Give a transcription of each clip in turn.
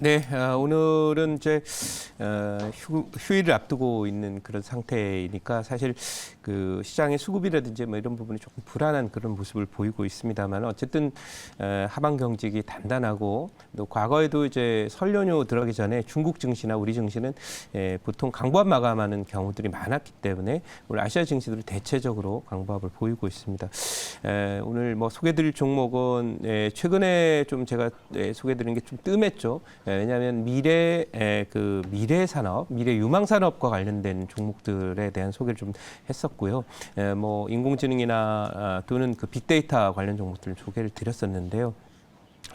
네, 아, 오늘은 이제 어, 휴, 휴일을 앞두고 있는 그런 상태이니까 사실 그 시장의 수급이라든지 뭐 이런 부분이 조금 불안한 그런 모습을 보이고 있습니다만 어쨌든 어, 하방 경직이 단단하고 또 과거에도 이제 설 연휴 들어가기 전에 중국 증시나 우리 증시는 예, 보통 강보합 마감하는 경우들이 많았기 때문에 오늘 아시아 증시들이 대체적으로 강보합을 보이고 있습니다. 에, 오늘 뭐 소개드릴 종목은 예, 최근에 좀 제가 예, 소개드린 게 좀 뜸했죠. 예, 왜냐하면 미래 에, 그 미래 산업, 미래 유망 산업과 관련된 종목들에 대한 소개를 좀 했었고요. 에, 뭐 인공지능이나 아, 또는 그 빅데이터 관련 종목들을 소개를 드렸었는데요.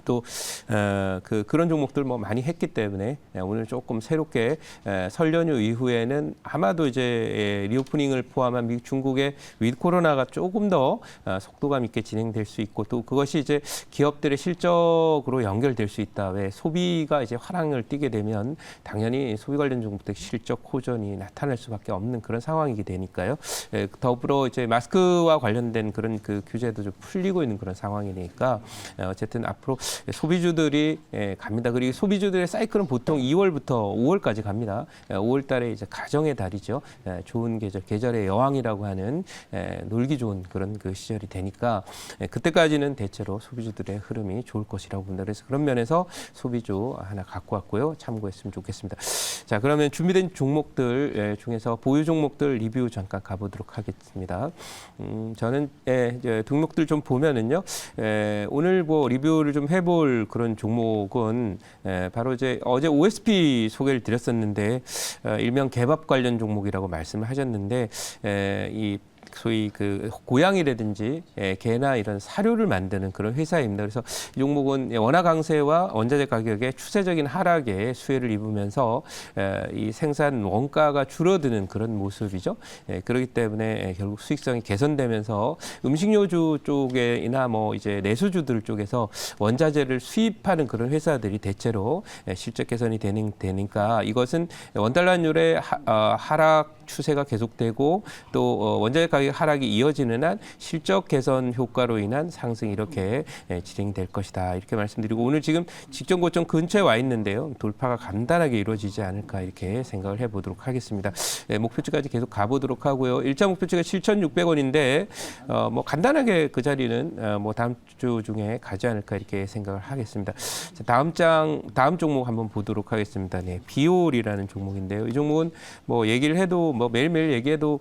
또 어, 그 그런 종목들 뭐 많이 했기 때문에 예, 오늘 조금 새롭게 에, 설 연휴 이후에는 아마도 이제 예, 리오프닝을 포함한 미국 중국의 위 코로나가 조금 더 어, 속도감 있게 진행될 수 있고 또 그것이 이제 기업들의 실적으로 연결될 수 있다. 왜 소비가 이제 화랑을 띠게 되면 당연히 소비 관련 종목들 실적 호전이 나타날 수밖에 없는 그런 상황이게 되니까요. 예, 더불어 이제 마스크와 관련된 그런 그 규제도 좀 풀리고 있는 그런 상황이니까 예, 어쨌든 앞으로 소비주들이 예, 갑니다. 그리고 소비주들의 사이클은 보통 2월부터 5월까지 갑니다. 5월 달에 이제 가정의 달이죠. 예, 좋은 계절, 계절의 여왕이라고 하는 예, 놀기 좋은 그런 그 시절이 되니까 예, 그때까지는 대체로 소비주들의 흐름이 좋을 것이라고 봅니다. 그래서 그런 면에서 소비주 하나 갖고 왔고요. 참고했으면 좋겠습니다. 자, 그러면 준비된 종목들 예, 중에서 보유 종목들 리뷰 잠깐 가보도록 하겠습니다. 음, 저는 예, 이제 등록들 좀 보면은요. 예, 오늘 뭐 리뷰를 좀 해볼 그런 종목은 예, 바로 이제 어제 OSP 소개를 드렸었는데 어, 일명 개밥 관련 종목이라고 말씀을 하셨는데 에, 이 소위 그 고양이라든지 예, 개나 이런 사료를 만드는 그런 회사입니다. 그래서 이 종목은 원화 강세와 원자재 가격의 추세적인 하락에 수혜를 입으면서 에, 이 생산 원가가 줄어드는 그런 모습이죠. 예, 그렇기 때문에 예, 결국 수익성이 개선되면서 음식료주 쪽에나 뭐 이제 내수주들 쪽에서 원자재를 수입하는 그런 회사들이 대체로 예, 실적 개선이 되는 되니까 이것은 원달러율의 하, 어, 하락 추세가 계속되고 또 어, 원자재 가격 하락이 이어지는 한 실적 개선 효과로 인한 상승이 이렇게 예, 진행될 것이다 이렇게 말씀드리고 오늘 지금 직전 고점 근처에 와 있는데요 돌파가 간단하게 이루어지지 않을까 이렇게 생각을 해보도록 하겠습니다. 예, 목표치까지 계속 가보도록 하고요. 일자 목표치가 7,600원인데 어, 뭐 간단하게 그 자리는 어, 뭐 다음 주 중에 가지 않을까 이렇게 생각을 하겠습니다. 자, 다음 장 다음 종목 한번 보도록 하겠습니다. 네, 비올이라는 종목인데요. 이 종목은 뭐 얘기를 해도 뭐 매일매일 얘기해도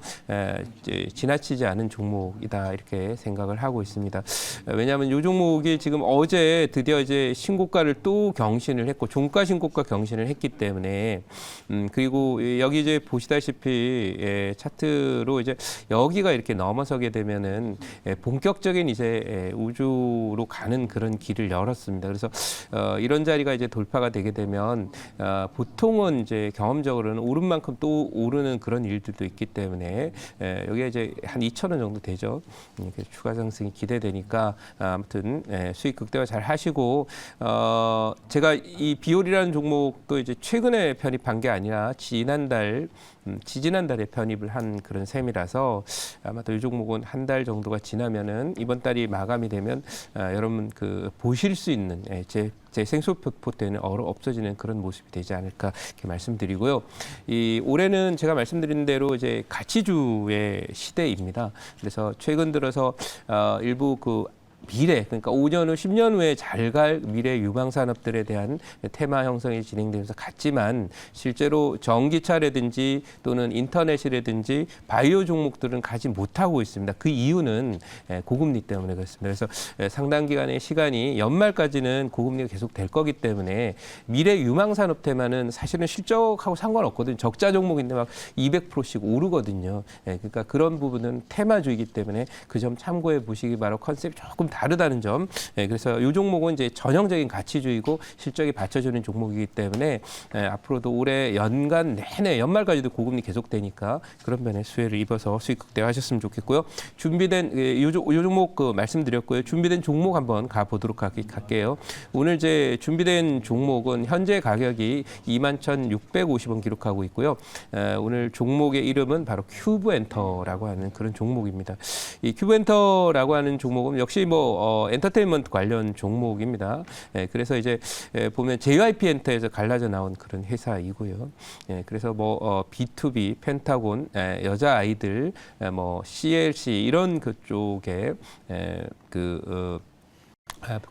지나치지 않은 종목이다 이렇게 생각을 하고 있습니다. 에, 왜냐하면 이 종목이 지금 어제 드디어 이제 신고가를 또 경신을 했고 종가 신고가 경신을 했기 때문에 음, 그리고 이- 여기 이제 보시다시피 예, 차트로 이제 여기가 이렇게 넘어서게 되면은 예, 본격적인 이제 예, 우주로 가는 그런 길을 열었습니다. 그래서 어, 이런 자리가 이제 돌파가 되게 되면 어, 보통은 이제 경험적으로는 오른 만큼 또 오르는 그런 일들도 있기 때문에 에, 여기에 이제 한 2천 원 정도 되죠. 음, 그래서 추가 상승이 기대되니까 아무튼 에, 수익 극대화 잘 하시고 어, 제가 이 비올이라는 종목도 이제 최근에 편입한 게 아니라 지난달 음, 지지난달에 편입을 한 그런 셈이라서 아마도 이 종목은 한 달 정도가 지나면은 이번 달이 마감이 되면 아, 여러분 그 보실 수 있는 예, 제, 제 생소포 때는 얼어 없어지는 그런 모습이 되지 않을까 이렇게 말씀드리고요. 이 올해는 제가 말씀드린 대로 이제 가치주의 시대입니다. 그래서 최근 들어서 어, 일부 그 미래 그러니까 5년 후 10년 후에 잘 갈 미래 유망 산업들에 대한 테마 형성이 진행되면서 같지만 실제로 전기차라든지 또는 인터넷이라든지 바이오 종목들은 가지 못하고 있습니다. 그 이유는 예, 고금리 때문에 그렇습니다. 그래서 예, 상당 기간의 시간이 연말까지는 고금리가 계속 될 거기 때문에 미래 유망 산업 테마는 사실은 실적하고 상관없거든요. 적자 종목인데 막 200%씩 오르거든요. 예, 그러니까 그런 부분은 테마주의기 때문에 그 점 참고해 보시기 바라고 컨셉이 조금 다르다는 점. 예, 그래서 이 종목은 이제 전형적인 가치주의고 실적이 받쳐주는 종목이기 때문에 예, 앞으로도 올해 연간 내내 연말까지도 고금리 계속되니까 그런 면에 수혜를 입어서 수익 극대화하셨으면 좋겠고요. 준비된 예, 이 종- 이 종목 그 말씀드렸고요. 준비된 종목 한번 가 보도록 할게요. 오늘 이제 준비된 종목은 현재 가격이 21,650원 기록하고 있고요. 에, 오늘 종목의 이름은 바로 큐브엔터라고 하는 그런 종목입니다. 이 큐브엔터라고 하는 종목은 역시 뭐 어, 엔터테인먼트 관련 종목입니다. 예, 그래서 이제 예, 보면 JYP 엔터에서 갈라져 나온 그런 회사이고요. 예, 그래서 뭐 어, B2B, 펜타곤, 예, 여자 아이들, 예, 뭐 CLC 이런 그쪽에 예, 그 어, 아,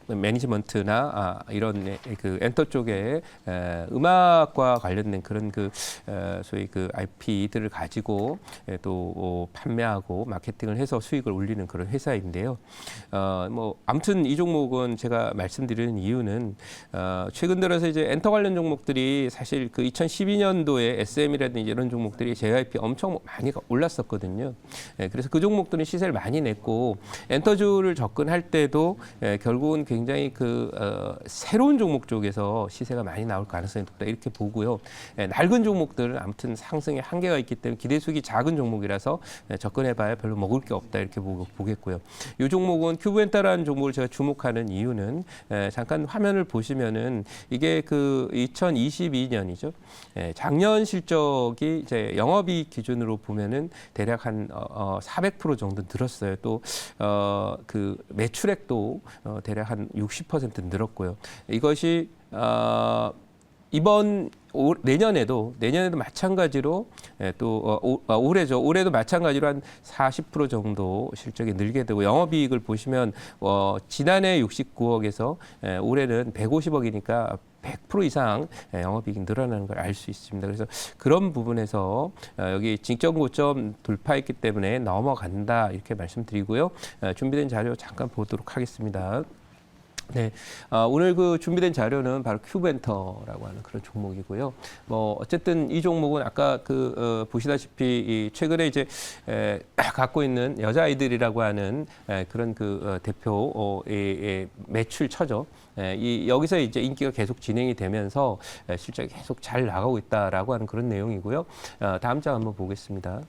매니지먼트나 아, 이런 예, 그 엔터 쪽에 에, 음악과 관련된 그런 그 에, 소위 그 IP들을 가지고 에, 또 어, 판매하고 마케팅을 해서 수익을 올리는 그런 회사인데요. 어, 뭐 아무튼 이 종목은 제가 말씀드리는 이유는 어, 최근 들어서 이제 엔터 관련 종목들이 사실 그 2012년도에 SM이라든지 이런 종목들이 JYP 엄청 많이 올랐었거든요. 예, 그래서 그 종목들은 시세를 많이 냈고 엔터주를 접근할 때도 예, 결국 은 굉장히 그 어, 새로운 종목 쪽에서 시세가 많이 나올 가능성이 높다 이렇게 보고요. 예, 낡은 종목들은 아무튼 상승에 한계가 있기 때문에 기대 수익이 작은 종목이라서 예, 접근해봐야 별로 먹을 게 없다 이렇게 보, 보겠고요. 이 종목은 큐브엔타라는 종목을 제가 주목하는 이유는 예, 잠깐 화면을 보시면은 이게 그 2022년이죠. 예, 작년 실적이 이제 영업이익 기준으로 보면은 대략 한 어, 어, 400% 정도 늘었어요. 또 어, 그 매출액도 어, 대략 한 60% 늘었고요. 이것이 어, 이번 올, 내년에도 내년에도 마찬가지로 예, 또 어, 오, 아, 올해죠. 올해도 마찬가지로 한 40% 정도 실적이 늘게 되고 영업이익을 보시면 어, 지난해 69억에서 예, 올해는 150억이니까 100% 이상 예, 영업이익이 늘어나는 걸 알 수 있습니다. 그래서 그런 부분에서 어, 여기 직전 고점 돌파했기 때문에 넘어간다 이렇게 말씀드리고요. 어, 준비된 자료 잠깐 보도록 하겠습니다. 네, 아, 오늘 그 준비된 자료는 바로 큐벤터라고 하는 그런 종목이고요. 뭐 어쨌든 이 종목은 아까 그 어, 보시다시피 이 최근에 이제 에, 갖고 있는 여자 아이들이라고 하는 에, 그런 그 어, 대표 어, 의, 의 매출 처죠. 에, 이 여기서 이제 인기가 계속 진행이 되면서 에, 실적이 계속 잘 나가고 있다라고 하는 그런 내용이고요. 어, 다음 장 한번 보겠습니다.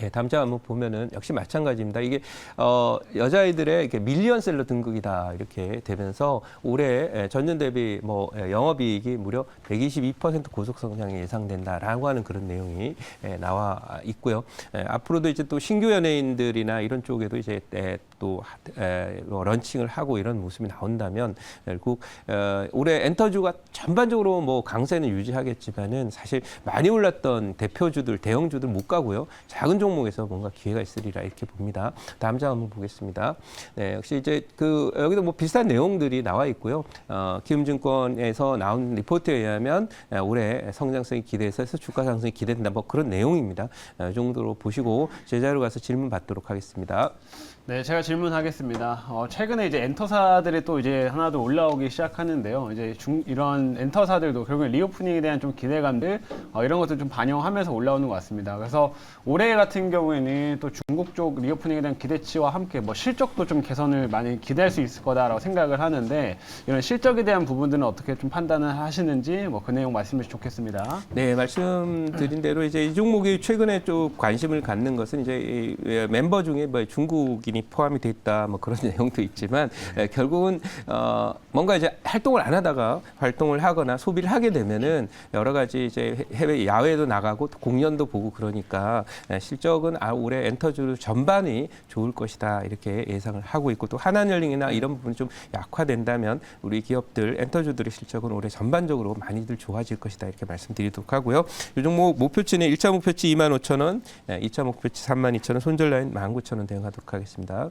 네, 다음 장 한번 보면은 역시 마찬가지입니다. 이게 어, 여자아이들의 이렇게 밀리언셀러 등극이다 이렇게 되면서 올해 에, 전년 대비 뭐 에, 영업이익이 무려 122% 고속 성장이 예상된다라고 하는 그런 내용이 에, 나와 있고요. 에, 앞으로도 이제 또 신규 연예인들이나 이런 쪽에도 이제 에, 또 에, 뭐 런칭을 하고 이런 모습이 나온다면 결국 어, 올해 엔터주가 전반적으로 뭐 강세는 유지하겠지만은 사실 많이 올랐던 대표주들 대형주들 못 가고요. 작은 종목에서 뭔가 기회가 있으리라 이렇게 봅니다. 다음 장 한번 보겠습니다. 네, 역시 이제 그 여기도 뭐 비슷한 내용들이 나와 있고요. 어, 기움증권에서 나온 리포트에 의하면 에, 올해 성장성이 기대해서 주가 상승이 기대된다. 뭐 그런 내용입니다. 어, 이 정도로 보시고 제자로 가서 질문 받도록 하겠습니다. 네, 제가 하겠습니다. 어, 최근에 이제 엔터사들이 또 이제 하나도 올라오기 시작하는데요. 이제 중, 이런 엔터사들도 결국에 리오프닝에 대한 좀 기대감들 어, 이런 것들 좀 반영하면서 올라오는 것 같습니다. 그래서 올해 같은 경우에는 또 중국 쪽 리오프닝에 대한 기대치와 함께 뭐 실적도 좀 개선을 많이 기대할 수 있을 거다라고 생각을 하는데 이런 실적에 대한 부분들은 어떻게 좀 판단을 하시는지 뭐 그 내용 말씀해 주시면 좋겠습니다. 네, 말씀드린 대로 이제 이 종목이 최근에 좀 관심을 갖는 것은 이제 이 멤버 중에 뭐 중국인이 포함이 돼 있다 뭐 그런 내용도 있지만 에, 결국은 어 뭔가 이제 활동을 안 하다가 활동을 하거나 소비를 하게 되면은 여러 가지 이제 해외 야외도 나가고 또 공연도 보고 그러니까 에, 실적은 아 올해 엔터주 전반이 좋을 것이다 이렇게 예상을 하고 있고 또 하나연링이나 이런 부분이 좀 약화된다면 우리 기업들 엔터주들의 실적은 올해 전반적으로 많이들 좋아질 것이다 이렇게 말씀드리도록 하고요. 이 종목 목표치는 1차 목표치 2만 5천 원, 2차 목표치 3만 2천 원, 손절 라인 1만 9천 원 대응하도록 하겠습니다.